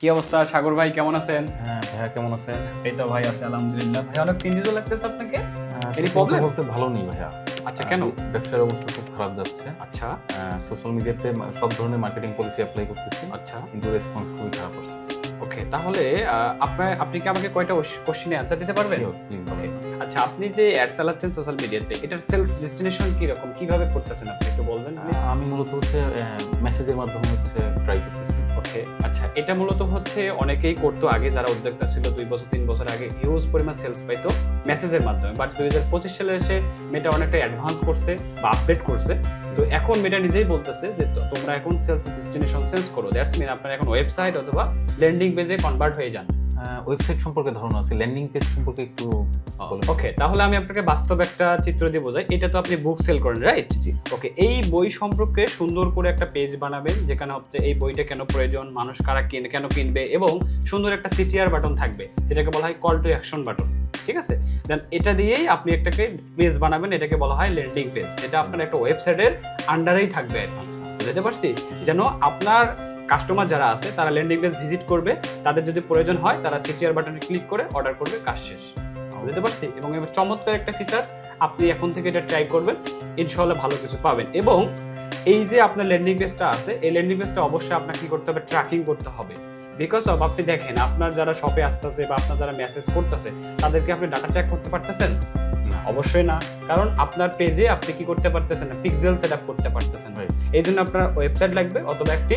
কি অবস্থা? সাগর ভাই কেমন আছেন? হ্যাঁ ভাইয়া কেমন আছেন? এই তো ভাই আছে আলহামদুলিল্লাহ। ভাই অনেক চিন্তিত লাগতেছে আপনাকে? সত্যি problem? কথা বলতে ভালো নেই ভাইয়া। আচ্ছা কেন? ব্যবসার অবস্থা খুব খারাপ যাচ্ছে। আচ্ছা। সোশ্যাল মিডিয়াতে সব ধরনের মার্কেটিং পলিসি অ্যাপ্লাই করতেছি। আচ্ছা। কিন্তু রেসপন্স খুবই খারাপ আসতেছে। ওকে তাহলে আপনার আপনি কি আমাকে কয়টা কোশ্চেনে অ্যান্সার দিতে পারবেন? প্লিজ ওকে আচ্ছা আপনি যে অ্যাড চালাচ্ছেন সোশ্যাল মিডিয়াতে এটার সেলস ডেস্টিনেশন কি রকম কীভাবে করতেছেন আপনি? একটু বলবেন আমি মূলত হচ্ছে মেসেজের মাধ্যমে হচ্ছে ট্রাই করতেছি। ওকে আচ্ছা এটা মূলত হচ্ছে অনেকেই করতো আগে, যারা উদ্যোক্তা ছিল, দুই বছর, তিন বছর আগে হিউজ পরিমাণ সেলস পাইতো মেসেজের মাধ্যমে। বাট দুই হাজার পঁচিশ সালে এসে মেটা অনেকটা অ্যাডভান্স করছে বা আপডেট করছে। তো এখন মেটা নিজেই বলতেছে যে তোমরা এখন সেলস ডেস্টিনেশন সেলস করো। দ্যাটস মিন আপনার এখন ওয়েবসাইট অথবা ল্যান্ডিং পেজে কনভার্ট হয়ে যান। ওয়েবসাইট সম্পর্কে ধারণা আছে ল্যান্ডিং পেজ সম্পর্কে একটু ওকে তাহলে আমি আপনাকে বাস্তব একটা চিত্র দিয়ে বোঝাই। এটা তো আপনি বুক সেল করেন রাইট জি। ওকে এই বই সম্পর্কে সুন্দর করে একটা পেজ বানাবেন যেখানে হচ্ছে এই বইটা কেন প্রয়োজন মানুষ কারা কিনে কেন কিনবে এবং সুন্দর একটা সিটিআর বাটন থাকবে যেটাকে বলা হয় কল টু অ্যাকশন বাটন ঠিক আছে? দেন এটা দিয়েই আপনি একটাকে পেজ বানাবেন এটাকে বলা হয় ল্যান্ডিং পেজ এটা আপনার একটা ওয়েবসাইটের আন্ডারেই থাকবে আর কি। আচ্ছা। বুঝতে পারছি? যেন আপনার কাস্টমার যারা আছে তারা ল্যান্ডিং পেজ ভিজিট করবে। তাদের যদি প্রয়োজন হয় তারা সিটিআর বাটনে ক্লিক করে অর্ডার করবে কাজ শেষ। বুঝতে পারছি? এবং এবার চমৎকার একটা ফিচার্স আপনি এখন থেকে এটা ট্রাই করবেন ইনশাল্লাহ ভালো কিছু পাবেন। এবং এই যে আপনার ল্যান্ডিং পেজটা আছে এই ল্যান্ডিং পেজটা অবশ্যই আপনাকে কি করতে হবে? ট্র্যাকিং করতে হবে। বিকজ অফ আপনি দেখেন আপনার যারা শপে আসতেছে বা আপনার যারা মেসেজ করতেছে তাদেরকে আপনি ডাটা ট্র্যাক করতে পারতেছেন? অবশ্যই না। কারণ আপনার পেজে আপনি কি করতে পারতেছেন না? পিক্সেল সেট আপ করতে পারতেছেন. এই জন্য আপনার ওয়েবসাইট লাগবে অথবা একটি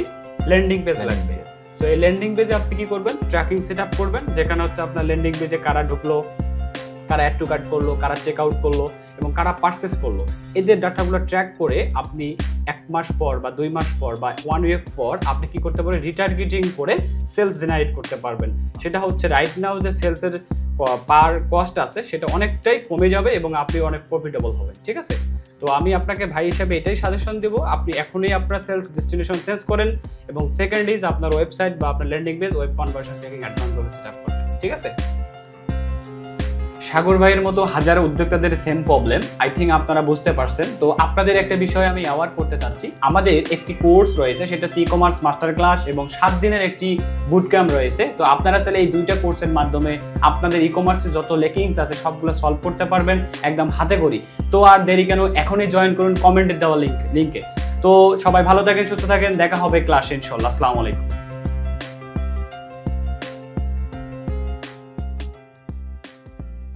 ল্যান্ডিং পেজ লাগবে। সো এই ল্যান্ডিং পেজে আপনি কি করবেন? ট্র্যাকিং সেট আপ করবেন যেখানে হচ্ছে আপনার ল্যান্ডিং পেজে কারা ঢুকলো কারা অ্যাড টু কার্ট করল, কারা চেক আউট করল এবং কারা পারচেস করল। এদের ডাটাগুলো ট্র্যাক করে আপনি এক মাস পর বা দুই মাস পর বা ওয়ান উইক পর আপনি কি করতে পারবেন? রিটার্গেটিং করে সেলস জেনারেট করতে পারবেন। সেটা হচ্ছে রাইট নাও যে সেলসের পার কস্ট আছে, সেটা অনেকটাই কমে যাবে এবং আপনি অনেক প্রফিটেবল হবেন, ঠিক আছে? তো আমি আপনাকে ভাই হিসাবে এটাই সাজেশন দেবো, আপনি এখনই আপনার সেলস ডেস্টিনেশন চেঞ্জ করেন এবং সেকেন্ড ইজ আপনার ওয়েবসাইট বা আপনার ল্যান্ডিং পেজ ওয়েব কনভার্সন থেকে অ্যাডভান্সভাবে সেট আপ করবেন, ঠিক আছে? সাগর ভাইয়ের মতো হাজারো উদ্যোক্তাদের সেম প্রবলেম আই থিঙ্ক আপনারা বুঝতে পারছেন। তো আপনাদের একটা বিষয় আমি অ্যাওয়ার্ড করতে চাচ্ছি। আমাদের একটি কোর্স রয়েছে, সেটা হচ্ছে ই কমার্স মাস্টার ক্লাস এবং সাত দিনের একটি বুট ক্যাম্প রয়েছে। তো আপনারা চাইলে এই দুইটা কোর্সের মাধ্যমে আপনাদের ই কমার্সের যত লেকিংস আছে, সবগুলো সলভ করতে পারবেন একদম হাতে করি। তো আর দেরি কেন, এখনই জয়েন করুন কমেন্টে দেওয়া লিঙ্ক লিঙ্কে তো সবাই ভালো থাকেন, সুস্থ থাকেন, দেখা হবে ক্লাসে ইনশাল্লাহ। আসসালামু আলাইকুম।